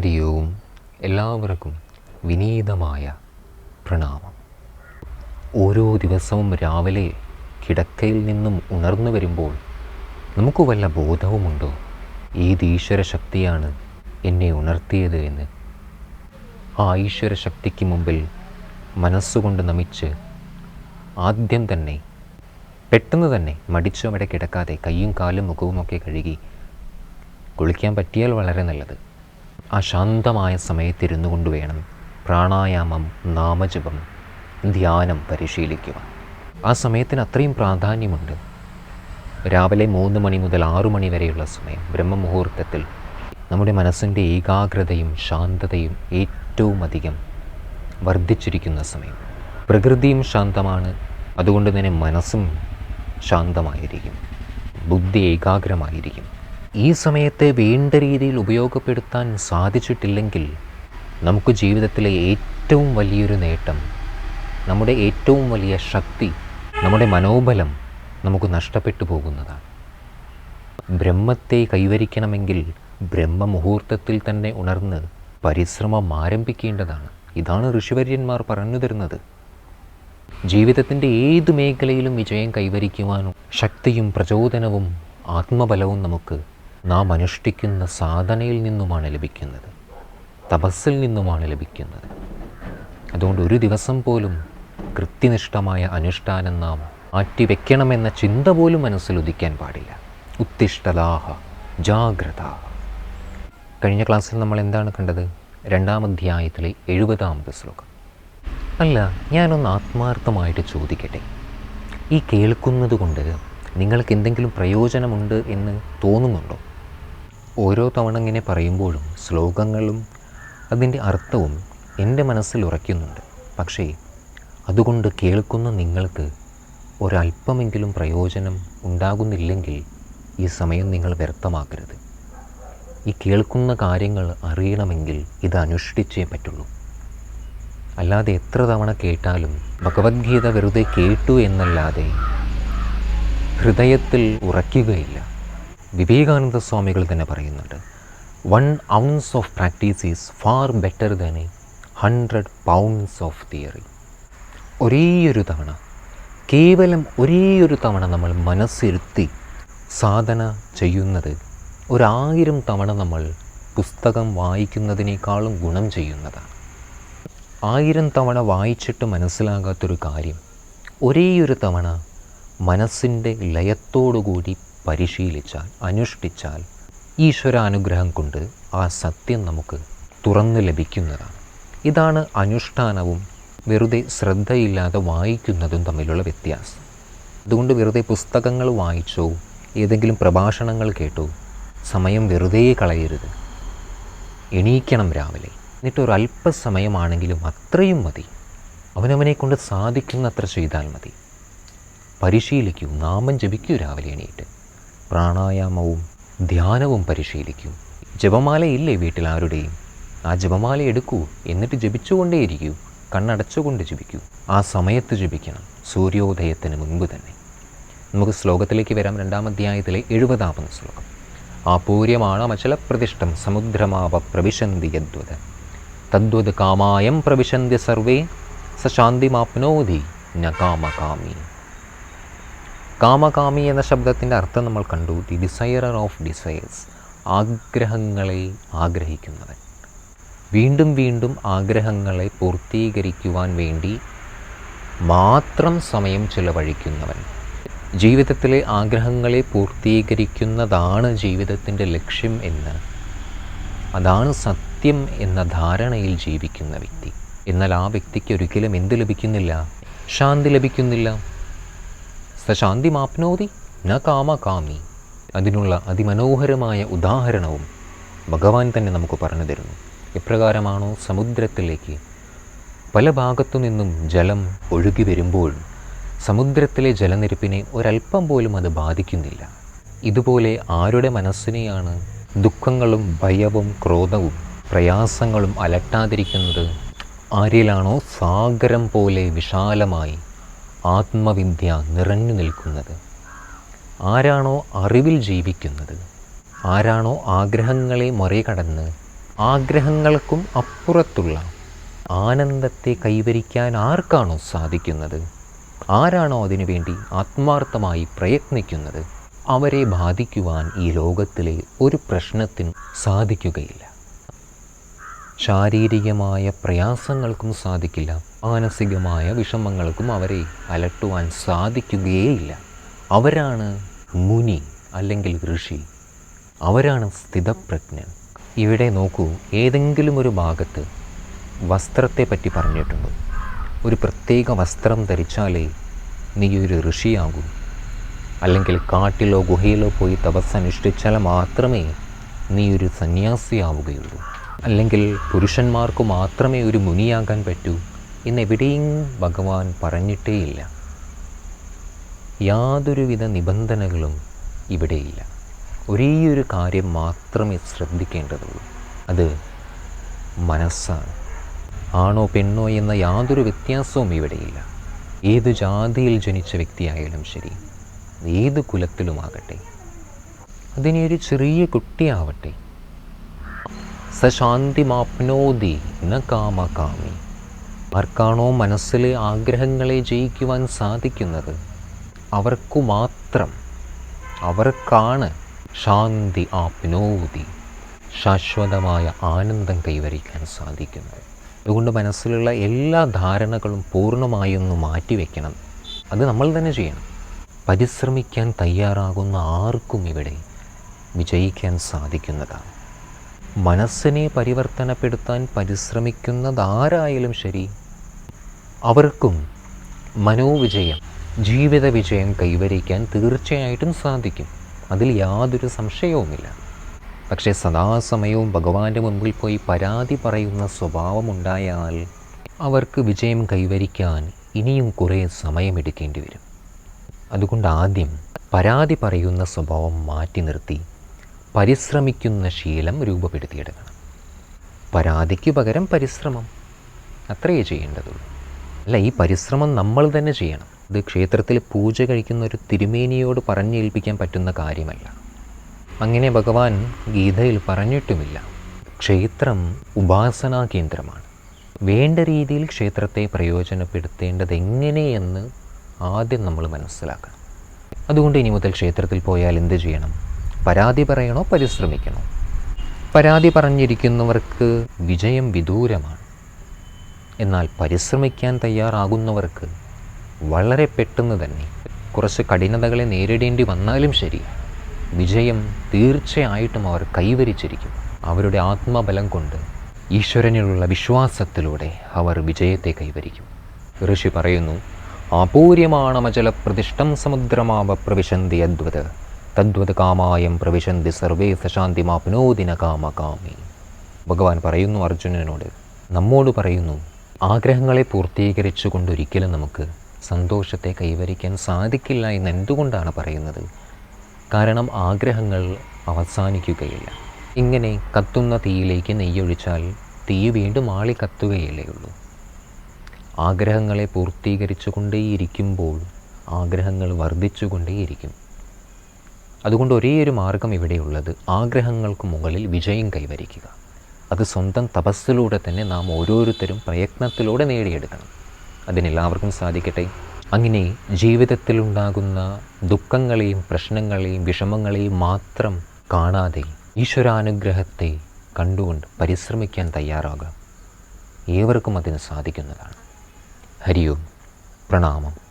ഹരി ഓം എല്ലാവർക്കും വിനീതമായ പ്രണാമം. ഓരോ ദിവസവും രാവിലെ കിടക്കയിൽ നിന്നും ഉണർന്നു വരുമ്പോൾ നമുക്ക് വല്ല ബോധവുമുണ്ടോ? ഏത് ഈശ്വര ശക്തിയാണ് എന്നെ ഉണർത്തിയത് എന്ന്? ആ ഈശ്വര ശക്തിക്ക് മുമ്പിൽ മനസ്സുകൊണ്ട് നമിച്ച് ആദ്യം തന്നെ പെട്ടെന്ന് തന്നെ മടിച്ചവിടെ കിടക്കാതെ കയ്യും കാലും മുഖവുമൊക്കെ കഴുകി കുളിക്കാൻ പറ്റിയാൽ വളരെ നല്ലത്. ആ ശാന്തമായ സമയത്തിരുന്നു കൊണ്ട് വേണം പ്രാണായാമം നാമജപം ധ്യാനം പരിശീലിക്കുക ആ സമയത്തിന് അത്രയും പ്രാധാന്യമുണ്ട്. രാവിലെ മൂന്ന് മണി മുതൽ ആറു മണി വരെയുള്ള സമയം ബ്രഹ്മമുഹൂർത്തത്തിൽ നമ്മുടെ മനസ്സിന്റെ ഏകാഗ്രതയും ശാന്തതയും ഏറ്റവും അധികം വർദ്ധിച്ചിരിക്കുന്ന സമയം. പ്രകൃതിയും ശാന്തമാണ് അതുകൊണ്ട് തന്നെ മനസ്സും ശാന്തമായിരിക്കും. ബുദ്ധി ഏകാഗ്രമായിരിക്കും. ഈ സമയത്തെ വേണ്ട രീതിയിൽ ഉപയോഗപ്പെടുത്താൻ സാധിച്ചിട്ടില്ലെങ്കിൽ നമുക്ക് ജീവിതത്തിലെ ഏറ്റവും വലിയൊരു നേട്ടം നമ്മുടെ ഏറ്റവും വലിയ ശക്തി നമ്മുടെ മനോബലം നമുക്ക് നഷ്ടപ്പെട്ടു പോകുന്നതാണ്. ബ്രഹ്മത്തെ കൈവരിക്കണമെങ്കിൽ ബ്രഹ്മമുഹൂർത്തത്തിൽ തന്നെ ഉണർന്ന് പരിശ്രമം ആരംഭിക്കേണ്ടതാണ്. ഇതാണ് ഋഷിവര്യന്മാർ പറഞ്ഞു തരുന്നത്. ജീവിതത്തിന്റെ ഏത് മേഖലയിലും വിജയം കൈവരിക്കുവാനും ശക്തിയും പ്രചോദനവും ആത്മബലവും നമുക്ക് നാം അനുഷ്ഠിക്കുന്ന സാധനയിൽ നിന്നുമാണ് ലഭിക്കുന്നത്. തപസ്സിൽ നിന്നുമാണ് ലഭിക്കുന്നത്. അതുകൊണ്ട് ഒരു ദിവസം പോലും കൃത്യനിഷ്ഠമായ അനുഷ്ഠാനം നാം മാറ്റിവെക്കണമെന്ന ചിന്ത പോലും മനസ്സിൽ ഉദിക്കാൻ പാടില്ല. ഉത്തിഷ്ഠതാഹ ജാഗ്രത കഴിഞ്ഞ ക്ലാസ്സിൽ നമ്മൾ എന്താണ് കണ്ടത്? രണ്ടാം അധ്യായത്തിലെ എഴുപതാമത് ശ്ലോകം. അല്ല ഞാനൊന്ന് ആത്മാർത്ഥമായിട്ട് ചോദിക്കട്ടെ. ഈ കേൾക്കുന്നത് കൊണ്ട് നിങ്ങൾക്ക് എന്തെങ്കിലും പ്രയോജനമുണ്ട് എന്ന് തോന്നുന്നുണ്ടോ? ഓരോ തവണ ഇങ്ങനെ പറയുമ്പോഴും ശ്ലോകങ്ങളും അതിന്റെ അർത്ഥവും എന്റെ മനസ്സിൽ ഉറയ്ക്കുന്നുണ്ട്. പക്ഷേ അതുകൊണ്ട് കേൾക്കുന്ന നിങ്ങൾക്ക് ഒരല്പമെങ്കിലും പ്രയോജനം ഉണ്ടാകുന്നില്ലെങ്കിൽ ഈ സമയം നിങ്ങൾ വ്യർത്ഥമാക്കരുത്. ഈ കേൾക്കുന്ന കാര്യങ്ങൾ അറിയണമെങ്കിൽ ഇത് അനുഷ്ഠിച്ചേ പറ്റുള്ളൂ. അല്ലാതെ എത്ര തവണ കേട്ടാലും ഭഗവത്ഗീത വെറുതെ കേട്ടു എന്നല്ലാതെ ഹൃദയത്തിൽ ഉറയ്ക്കുകയില്ല. വിവേകാനന്ദ സ്വാമികൾ തന്നെ പറയുന്നുണ്ട് one ounce of practice is far better than a hundred pounds of theory ഒരേയൊരു തവണ കേവലം ഒരേയൊരു തവണ നമ്മൾ മനസ്സിരുത്തി സാധന ചെയ്യുന്നത് ഒരായിരം തവണ നമ്മൾ പുസ്തകം വായിക്കുന്നതിനേക്കാളും ഗുണം ചെയ്യുന്നതാണ്. ആയിരം തവണ വായിച്ചിട്ട് മനസ്സിലാകാത്തൊരു കാര്യം ഒരേയൊരു തവണ മനസ്സിന്റെ ലയത്തോടുകൂടി പരിശീലിച്ചാൽ അനുഷ്ഠിച്ചാൽ ഈശ്വരാനുഗ്രഹം കൊണ്ട് ആ സത്യം നമുക്ക് തുറന്ന് ലഭിക്കുന്നതാണ്. ഇതാണ് അനുഷ്ഠാനവും വെറുതെ ശ്രദ്ധയില്ലാതെ വായിക്കുന്നതും തമ്മിലുള്ള വ്യത്യാസം. അതുകൊണ്ട് വെറുതെ പുസ്തകങ്ങൾ വായിച്ചോ ഏതെങ്കിലും പ്രഭാഷണങ്ങൾ കേട്ടോ സമയം വെറുതെ കളയരുത്. എണീക്കണം രാവിലെ. എന്നിട്ട് ഒരു അത്രയും മതി. അവനവനെ കൊണ്ട് സാധിക്കുന്നത്ര ചെയ്താൽ മതി. പരിശീലിക്കൂ നാമം ജപിക്കൂ രാവിലെ എണീറ്റ്. പ്രാണായാമവും ധ്യാനവും പരിശീലിക്കൂ. ജപമാലയില്ലേ വീട്ടിൽ ആരുടെയും? ആ ജപമാല എടുക്കൂ എന്നിട്ട് ജപിച്ചുകൊണ്ടേയിരിക്കൂ കണ്ണടച്ചുകൊണ്ട് ജപിക്കൂ. ആ സമയത്ത് ജപിക്കണം സൂര്യോദയത്തിന് മുൻപ് തന്നെ. നമുക്ക് ശ്ലോകത്തിലേക്ക് വരാം രണ്ടാം അധ്യായത്തിലെ എഴുപതാമത് ശ്ലോകം. ആപൂര്യമാണമചലപ്രതിഷ്ഠം സമുദ്രമാവ പ്രവിശന്തി യദ്വത്. തദ്വത് കാമായം പ്രവിശന്തി സർവേ സശാന്തിമാപ്നോതി ന കാമകാമി എന്ന ശബ്ദത്തിന്റെ അർത്ഥം നമ്മൾ കണ്ടു. ദി ഡിസയറർ ഓഫ് ഡിസയേഴ്സ് ആഗ്രഹങ്ങളെ ആഗ്രഹിക്കുന്നവൻ. വീണ്ടും വീണ്ടും ആഗ്രഹങ്ങളെ പൂർത്തീകരിക്കുവാൻ വേണ്ടി മാത്രം സമയം ചിലവഴിക്കുന്നവൻ. ജീവിതത്തിലെ ആഗ്രഹങ്ങളെ പൂർത്തീകരിക്കുന്നതാണ് ജീവിതത്തിന്റെ ലക്ഷ്യം എന്ന്. അതാണ് സത്യം എന്ന ധാരണയിൽ ജീവിക്കുന്ന വ്യക്തി. എന്നാൽ ആ വ്യക്തിക്ക് ഒരിക്കലും എന്ത് ലഭിക്കുന്നില്ല? ശാന്തി ലഭിക്കുന്നില്ല. സശാന്തി മാപ്നോതി ന കാമകാമി. അതിനുള്ള അതിമനോഹരമായ ഉദാഹരണവും ഭഗവാൻ തന്നെ നമുക്ക് പറഞ്ഞു തരുന്നു. എപ്രകാരമാണോ സമുദ്രത്തിലേക്ക് പല ഭാഗത്തു നിന്നും ജലം ഒഴുകി വരുമ്പോൾ സമുദ്രത്തിലെ ജലനിരപ്പിനെ ഒരല്പം പോലും അത് ബാധിക്കുന്നില്ല. ഇതുപോലെ ആരുടെ മനസ്സിനെയാണ് ദുഃഖങ്ങളും ഭയവും ക്രോധവും പ്രയാസങ്ങളും അലട്ടാതിരിക്കുന്നത്? ആരിലാണോ സാഗരം പോലെ വിശാലമായി ആത്മവിദ്യ നിറഞ്ഞു നിൽക്കുന്നത്? ആരാണോ അറിവിൽ ജീവിക്കുന്നത്? ആരാണോ ആഗ്രഹങ്ങളെ മറികടന്ന് ആഗ്രഹങ്ങൾക്കും അപ്പുറത്തുള്ള ആനന്ദത്തെ കൈവരിക്കാൻ ആർക്കാണോ സാധിക്കുന്നത്? ആരാണോ അതിനുവേണ്ടി ആത്മാർത്ഥമായി പ്രയത്നിക്കുന്നത്? അവരെ ബാധിക്കുവാൻ ഈ ലോകത്തിലെ ഒരു പ്രശ്നത്തിനും സാധിക്കുകയില്ല. ശാരീരികമായ പ്രയാസങ്ങൾക്കും സാധിക്കില്ല. മാനസികമായ വിഷമങ്ങൾക്കും അവരെ അലട്ടുവാൻ സാധിക്കുകയേയില്ല. അവരാണ് മുനി അല്ലെങ്കിൽ ഋഷി. അവരാണ് സ്ഥിതപ്രജ്ഞൻ. ഇവിടെ നോക്കൂ ഏതെങ്കിലും ഒരു ഭാഗത്ത് വസ്ത്രത്തെ പറ്റി പറഞ്ഞിട്ടുണ്ട്. ഒരു പ്രത്യേക വസ്ത്രം ധരിച്ചാലേ നീ ഒരു ഋഷിയാകൂ. അല്ലെങ്കിൽ കാട്ടിലോ ഗുഹയിലോ പോയി തപസ്സനുഷ്ഠിച്ചാൽ മാത്രമേ നീ ഒരു സന്യാസിയാവുകയുള്ളൂ. അല്ലെങ്കിൽ പുരുഷന്മാർക്ക് മാത്രമേ ഒരു മുനിയാകാൻ പറ്റൂ എന്നെവിടെയും ഭഗവാൻ പറഞ്ഞിട്ടേയില്ല. യാതൊരുവിധ നിബന്ധനകളും ഇവിടെയില്ല. ഒരേയൊരു കാര്യം മാത്രമേ ശ്രദ്ധിക്കേണ്ടതുള്ളൂ. അത് മനസ്സാണ്. ആണോ പെണ്ണോ എന്ന യാതൊരു വ്യത്യാസവും ഇവിടെയില്ല. ഏത് ജാതിയിൽ ജനിച്ച വ്യക്തിയായാലും ശരി ഏത് കുലത്തിലുമാകട്ടെ. അതിനെ ഒരു ചെറിയ കുട്ടിയാവട്ടെ. സശാന്തിമാപ്നോതി ന കാമകാമി. ആർക്കാണോ മനസ്സിലെ ആഗ്രഹങ്ങളെ ജയിക്കുവാൻ സാധിക്കുന്നത്? അവർക്കു മാത്രം അവർക്കാണ് ശാന്തി ആപ്നോതി ശാശ്വതമായ ആനന്ദം കൈവരിക്കാൻ സാധിക്കുന്നത്. അതുകൊണ്ട് മനസ്സിലുള്ള എല്ലാ ധാരണകളും പൂർണമായൊന്ന് മാറ്റിവെക്കണം. അത് നമ്മൾ തന്നെ ചെയ്യണം. പരിശ്രമിക്കാൻ തയ്യാറാകുന്ന ആർക്കും ഇവിടെ വിജയിക്കാൻ സാധിക്കുന്നതാണ്. മനസ്സിനെ പരിവർത്തനപ്പെടുത്താൻ പരിശ്രമിക്കുന്നതാരായാലും ശരി അവർക്കും മനോവിജയം ജീവിത വിജയം കൈവരിക്കാൻ തീർച്ചയായിട്ടും സാധിക്കും. അതിൽ യാതൊരു സംശയവുമില്ല. പക്ഷേ സദാസമയവും ഭഗവാന്റെ മുമ്പിൽ പോയി പരാതി പറയുന്ന സ്വഭാവമുണ്ടായാൽ അവർക്ക് വിജയം കൈവരിക്കാൻ ഇനിയും കുറേ സമയമെടുക്കേണ്ടി വരും. അതുകൊണ്ട് ആദ്യം പരാതി പറയുന്ന സ്വഭാവം മാറ്റി നിർത്തി പരിശ്രമിക്കുന്ന ശീലം രൂപപ്പെടുത്തിയെടുക്കണം. പരാതിക്ക് പകരം പരിശ്രമം. അത്രയേ ചെയ്യേണ്ടതുള്ളൂ. അല്ല ഈ പരിശ്രമം നമ്മൾ തന്നെ ചെയ്യണം. ഇത് ക്ഷേത്രത്തിൽ പൂജ കഴിക്കുന്ന ഒരു തിരുമേനിയോട് പറഞ്ഞേൽപ്പിക്കാൻ പറ്റുന്ന കാര്യമല്ല. അങ്ങനെ ഭഗവാൻ ഗീതയിൽ പറഞ്ഞിട്ടുമില്ല. ക്ഷേത്രം ഉപാസനാ കേന്ദ്രമാണ്. വേണ്ട രീതിയിൽ ക്ഷേത്രത്തെ പ്രയോജനപ്പെടുത്തേണ്ടത് എങ്ങനെയെന്ന് ആദ്യം നമ്മൾ മനസ്സിലാക്കണം അതുകൊണ്ട് ഇനി മുതൽ ക്ഷേത്രത്തിൽ പോയാൽ എന്ത് ചെയ്യണം പരാതി പറയണോ പരിശ്രമിക്കണോ? പരാതി പറഞ്ഞിരിക്കുന്നവർക്ക് വിജയം വിദൂരമാണ്. എന്നാൽ പരിശ്രമിക്കാൻ തയ്യാറാകുന്നവർക്ക് വളരെ പെട്ടെന്ന് തന്നെ കുറച്ച് കഠിനതകളെ നേരിടേണ്ടി വന്നാലും ശരി വിജയം തീർച്ചയായിട്ടും അവർ കൈവരിച്ചിരിക്കും. അവരുടെ ആത്മബലം കൊണ്ട് ഈശ്വരനിലുള്ള വിശ്വാസത്തിലൂടെ അവർ വിജയത്തെ കൈവരിക്കും. ഋഷി പറയുന്നു അപൂര്യമാണമചല പ്രതിഷ്ഠം സമുദ്രമാവ പ്രവിശന്തി അദ്വത് തദ്വത് കാമായം പ്രവിശന്തി സർവേ സശാന്തിമാപ്നോദിന കാമകാമി. ഭഗവാൻ പറയുന്നു അർജുനനോട് നമ്മോട് പറയുന്നു ആഗ്രഹങ്ങളെ പൂർത്തീകരിച്ചു കൊണ്ടൊരിക്കലും നമുക്ക് സന്തോഷത്തെ കൈവരിക്കാൻ സാധിക്കില്ല എന്ന് എന്തുകൊണ്ടാണ് പറയുന്നത്? കാരണം ആഗ്രഹങ്ങൾ അവസാനിക്കുകയില്ല. ഇങ്ങനെ കത്തുന്ന തീയിലേക്ക് നെയ്യൊഴിച്ചാൽ തീ വീണ്ടും ആളി കത്തുകയല്ലേ ഉള്ളൂ. ആഗ്രഹങ്ങളെ പൂർത്തീകരിച്ചു കൊണ്ടേയിരിക്കുമ്പോൾ ആഗ്രഹങ്ങൾ വർദ്ധിച്ചു കൊണ്ടേയിരിക്കും. അതുകൊണ്ട് ഒരേ ഒരു മാർഗം ഇവിടെയുള്ളത് ആഗ്രഹങ്ങൾക്ക് മുകളിൽ വിജയം കൈവരിക്കുക. അത് സ്വന്തം തപസ്സിലൂടെ തന്നെ നാം ഓരോരുത്തരും പ്രയത്നത്തിലൂടെ നേടിയെടുക്കണം. അതിനെല്ലാവർക്കും സാധിക്കട്ടെ. അങ്ങനെ ജീവിതത്തിലുണ്ടാകുന്ന ദുഃഖങ്ങളെയും പ്രശ്നങ്ങളെയും വിഷമങ്ങളെയും മാത്രം കാണാതെ ഈശ്വരാനുഗ്രഹത്തെ കണ്ടുകൊണ്ട് പരിശ്രമിക്കാൻ തയ്യാറാകാം ഏവർക്കും അതിന് സാധിക്കുന്നതാണ്. ഹരിയോ പ്രണാമം.